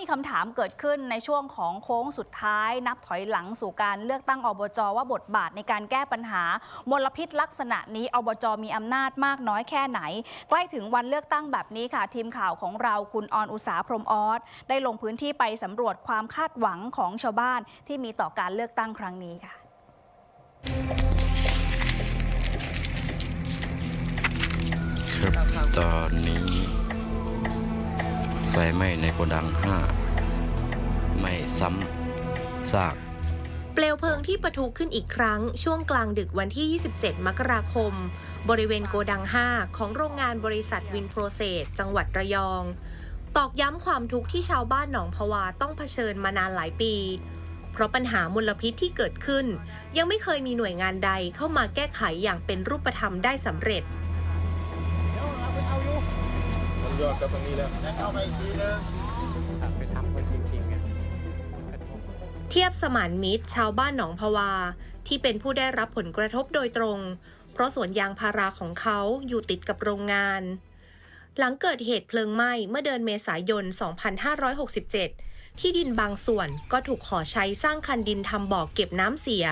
มีคำถามเกิดขึ้นในช่วงของโค้งสุดท้าย นับถอยหลังสู่การเลือกตั้งอบจว่าบทบาทในการแก้ปัญหามลพิษลักษณะนี้อบจมีอำนาจมากน้อยแค่ไหน ใกล้ถึงวันเลือกตั้งแบบนี้ค่ะ ทีมข่าวของเราคุณออนอุสาพรมออสได้ลงพื้นที่ไปสำรวจความคาดหวังของชาวบ้านที่มีต่อการเลือกตั้งครั้งนี้ค่ะครับตอนนี้ ไฟไหม้ในโกดังห้าไม่ซ้ำซาก เปลวเพลิงที่ปะทุขึ้นอีกครั้ง ช่วงกลางดึกวันที่ 27 มกราคม บริเวณโกดัง 5 ของโรงงานบริษัทวินโปรเซสจังหวัดระยอง ตอกย้ำความทุกข์ที่ชาวบ้านหนองพวาต้องเผชิญมานานหลายปี เพราะปัญหามลพิษที่เกิดขึ้น ยังไม่เคยมีหน่วยงานใดเข้ามาแก้ไขอย่างเป็นรูปธรรมได้สำเร็จ มัน ยอดก็ตรงนี้แล้วเข้าไปอีกทีนึงไปทำกันจริงๆอะกระเทียบสมานมิตรชาวบ้านหนองพวา ที่เป็นผู้ได้รับผลกระทบโดยตรง เพราะสวนยางพาราของเขาอยู่ติดกับโรงงาน หลังเกิดเหตุเพลิงไหม้เมื่อเดือนเมษายน 2567 ที่ดินบางส่วนก็ถูกขอใช้สร้างคันดินทำบ่อเก็บน้ำเสีย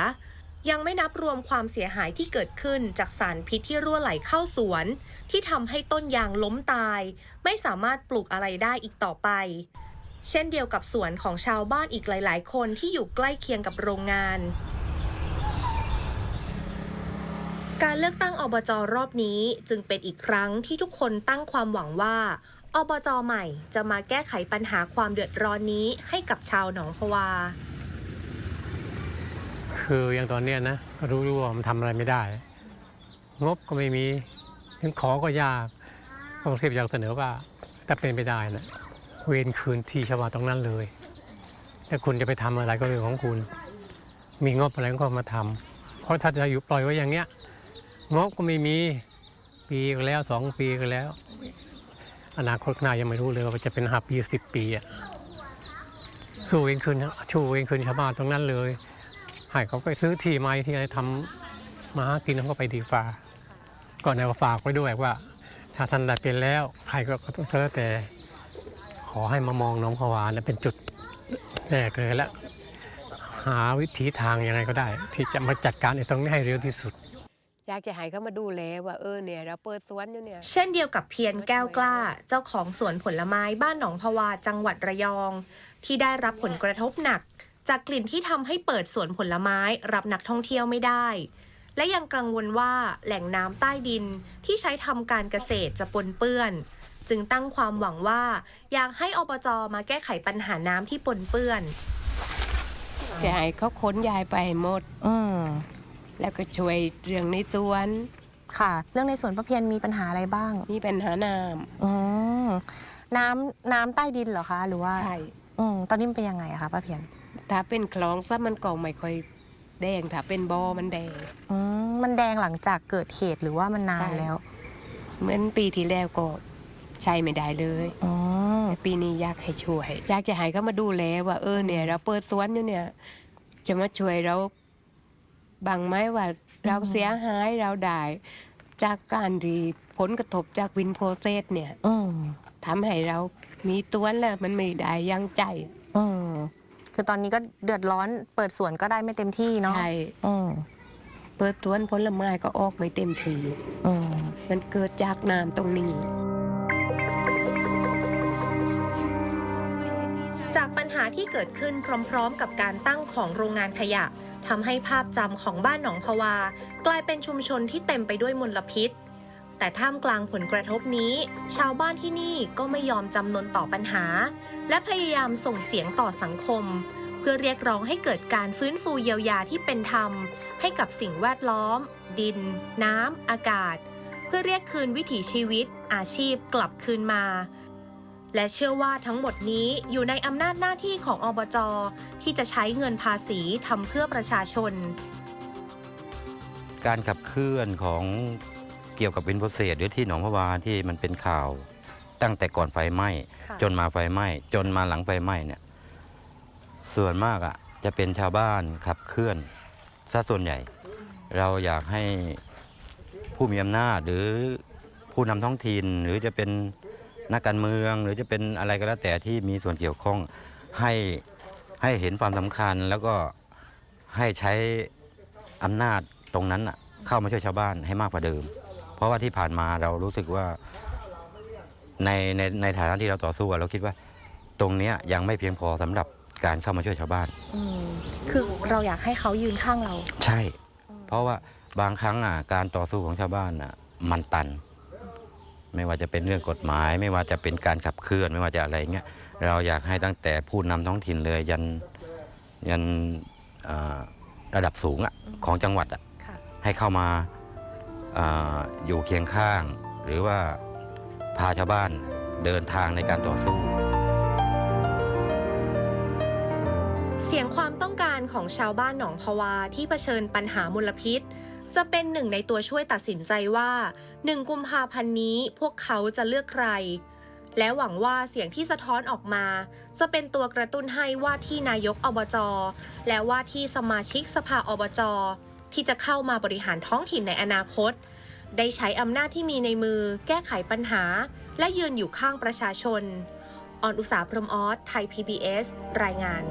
ยังไม่นับรวมความเสียหายที่เกิดขึ้นจากสารพิษที่รั่วไหลเข้าสวน ที่ทำให้ต้นยางล้มตาย ไม่สามารถปลูกอะไรได้อีกต่อไป เช่นเดียวกับสวนของชาวบ้านอีกหลาย ๆ คนที่อยู่ใกล้เคียงกับโรงงาน การเลือกตั้งอบจรอบนี้จึงเป็นอีกครั้งที่ทุกคนตั้งความหวังว่าอบจใหม่จะมาแก้ไขปัญหาความเดือดร้อนนี้ให้กับชาวหนองพวา คืออย่างตอนเนี้ยนะรู้รู้ว่ามันทำอะไรไม่ได้ งบก็ไม่มีถึงขอก็ยากกรุงเทพอยากเสนอว่าถ้าเป็นไปได้นะเวนคืนที่ชาวบ้านตรงนั้นเลยถ้าคุณจะไปทำอะไรก็เรื่องของคุณ มีงบอะไรก็มาทำเพราะถ้าจะอยู่ปล่อยไว้อย่างเงี้ยงบก็ไม่มีปีก็แล้วสองปีก็แล้ว อนาคตหน้ายังไม่รู้เลยว่าจะเป็นห้าปีสิบปีอะสู้เองคืนชูเองคืนชาวบ้านตรงนั้นเลย ให้เขาไปซื้อที่ไม้ที่อะไรทำมาหากินเขาก็ไปดีฟ้าก่อนในว่าฝากไว้ด้วยว่า ถ้าท่านได้เป็นแล้ว ใครก็ต้องเธอแต่ ขอให้มามองน้องพวานเป็นจุดแรกเลยและหาวิถีทางยังไงก็ได้ ที่จะมาจัดการไอ้ตรงนี้ให้เร็วที่สุดอยากจะให้เขามาดูแลว่าเออเนี่ยเราเปิดสวนอยู่เนี่ยเช่นเดียวกับเพียรแก้วกล้า เจ้าของสวนผลไม้บ้านหนองพวาจังหวัดระยอง ที่ได้รับผลกระทบหนัก จากกลิ่นที่ทำให้เปิดสวนผลไม้รับนักท่องเที่ยวไม่ได้ และยังกังวลว่าแหล่งน้ำใต้ดินที่ใช้ทำการเกษตรจะปนเปื้อน จึงตั้งความหวังว่าอยากให้อบจมาแก้ไขปัญหาน้ำที่ปนเปื้อนจะให้เขาขนยายไปหมดอืมแล้วก็ช่วยเรื่องในสวน ค่ะ เรื่องในสวนพระเพียรมีปัญหาอะไรบ้าง มีปัญหาน้อืมน้ำน้ำใต้ดินเหรอคะ หรือว่าำใช่ อืมตอนนี้มันเป็นยังไงอะคะป้าเพียร ถ้าเป็นคลองซะมันก็ไม่ค่อยแดงถ้าเป็นบอมันแดงอืมมันแดงหลังจากเกิดเหตุหรือว่ามันนานใช่แล้วเหมือนปีที่แล้วก็ใช้ไม่ได้เลยอืมแต่ปีนี้อยากให้ช่วย อยากจะให้เขามาดูแลว่าเออเนี่ย เราเปิดสวนอยู่เนี่ย จะมาช่วยเราบังไหมว่าเราเสียหายเราได้จากการที่ผลกระทบจากวินโพเซสเนี่ยอืมทำให้เรามีตัวนแล้วมันไม่ได้ยังใจ อืม คือตอนนี้ก็เดือดร้อนเปิดสวนก็ได้ไม่เต็มที่เนาะใช่อืมเปิดสวนผลไม้ก็ออกไม่เต็มทีอืมมันเกิดจากน้ำตรงนี้จากปัญหาที่เกิดขึ้นพร้อมๆ กับการตั้งของโรงงานขยะทำให้ภาพจำของบ้านหนองพวา กลายเป็นชุมชนที่เต็มไปด้วยมลพิษ แต่ท่ามกลางผลกระทบนี้ ชาวบ้านที่นี่ก็ไม่ยอมจำนนต่อปัญหา และพยายามส่งเสียงต่อสังคมเพื่อเรียกร้องให้เกิดการฟื้นฟูเยียวยาที่เป็นธรรม ให้กับสิ่งแวดล้อม ดิน น้ำ อากาศ เพื่อเรียกคืนวิถีชีวิต อาชีพกลับคืนมา และเชื่อว่าทั้งหมดนี้อยู่ในอำนาจหน้าที่ของอบจที่จะใช้เงินภาษีทำเพื่อประชาชน การขับเคลื่อนของเกี่ยวกับวินโพเซสหรือที่หนองพะวาที่มันเป็นข่าว ตั้งแต่ก่อนไฟไหม้ จนมาไฟไหม้ จนมาหลังไฟไหม้เนี่ย ส่วนมากอะจะเป็นชาวบ้านขับเคลื่อนซะส่วนใหญ่ เราอยากให้ผู้มีอำนาจหรือผู้นำท้องถิ่นหรือจะเป็นนักการเมือง หรือจะเป็นอะไรก็แล้วแต่ที่มีส่วนเกี่ยวข้องให้ให้เห็นความสำคัญแล้วก็ให้ใช้อำนาจตรงนั้นน่ะเข้ามาช่วยชาวบ้านให้มากกว่าเดิม เพราะว่าที่ผ่านมาเรารู้สึกว่าในในในฐานะที่เราต่อสู้อะเราคิดว่า ตรงนี้ยังไม่เพียงพอสำหรับ การเข้ามาช่วยชาวบ้าน อืมคือเราอยากให้เขายืนข้างเรา ใช่ เพราะว่าบางครั้งอะการต่อสู้ของชาวบ้านอะมันตัน ไม่ว่าจะเป็นเรื่องกฎหมาย ไม่ว่าจะเป็นการขับเคลื่อนไม่ว่าจะอะไรเงี้ยเราอยากให้ตั้งแต่ผู้นำท้องถิ่นเลยยันยันอ่าระดับสูงอะของจังหวัดอะ ค่ะ ให้เข้ามาอาอยู่เคียงข้าง หรือว่าพาชาวบ้านเดินทางในการต่อสู้ เสียงความต้องการของชาวบ้านหนองพวาที่เผชิญปัญหามลพิษ จะเป็นหนึ่งในตัวช่วยตัดสินใจว่า1กุมภาพันธ์นี้พวกเขาจะเลือกใคร และหวังว่าเสียงที่สะท้อนออกมา จะเป็นตัวกระตุ้นให้ว่าที่นายกอบจและว่าที่สมาชิกสภาอบจที่จะเข้ามาบริหารท้องถิ่นในอนาคต ได้ใช้อำนาจที่มีในมือ แก้ไขปัญหา และยืนอยู่ข้างประชาชน ออนอุสาพรหมออสไทย PBS รายงาน